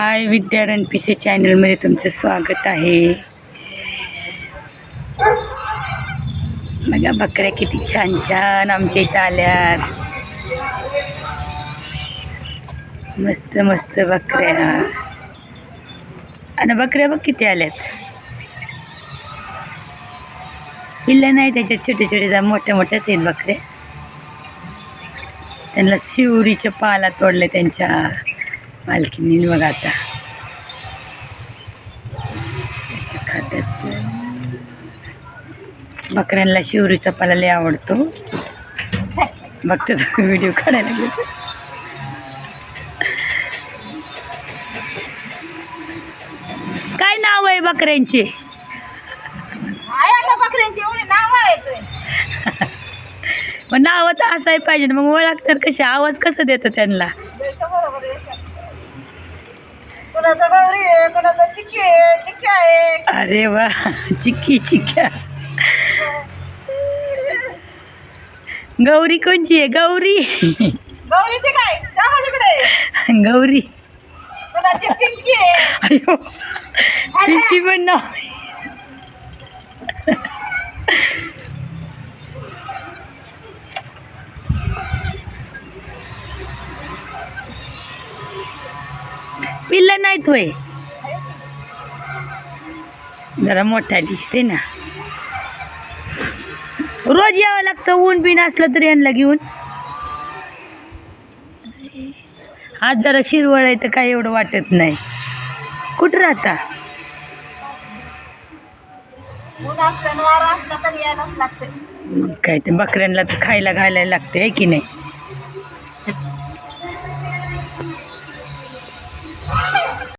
हाय विद्या रणपिसे चॅनलमध्ये तुमचं स्वागत आहे. बघा बकऱ्या किती छान छान आमच्या इथं आल्यात. मस्त मस्त बकऱ्या. आणि बकऱ्या बघ किती आल्यात. पिल्लं नाही त्याच्यात छोटे छोटे जा मोठ्या मोठ्याच आहेत बकऱ्या. त्यांना शिवरीच्या पाला तोडले त्यांच्या. मालकीने बघा आता. खातात बकऱ्यांना शिवरीचा पाला लय आवडतो. बघते व्हिडिओ काढायला गेलो. काय नाव आहे बकऱ्यांचे? नाव आहेत. मग नाव तर असाय पाहिजे ना मग ओळख तर कशी आवाज कसं देतं त्यांना? कुणाचा गौरी आहे कुणाचा चिक्की आहे चिक्की आहे. अरे वा चिक्की चिक्क्या गौरी कोणची आहे? गौरी. गौरी ती काय? तिकडे गौरी. कुणाची पिंकी आहे? अयो पिंकी पण नाव आहे. पिल्ल नाहीत वय जरा मोठा दिसते ना. रोज यावं लागतं ऊन बिन असलं तरी यांना घेऊन. आज जरा शिरवळ आहे तर काय एवढं वाटत नाही. कुठं राहता? मग काय ते बकऱ्यांना तर खायला घालायला लागते की नाही?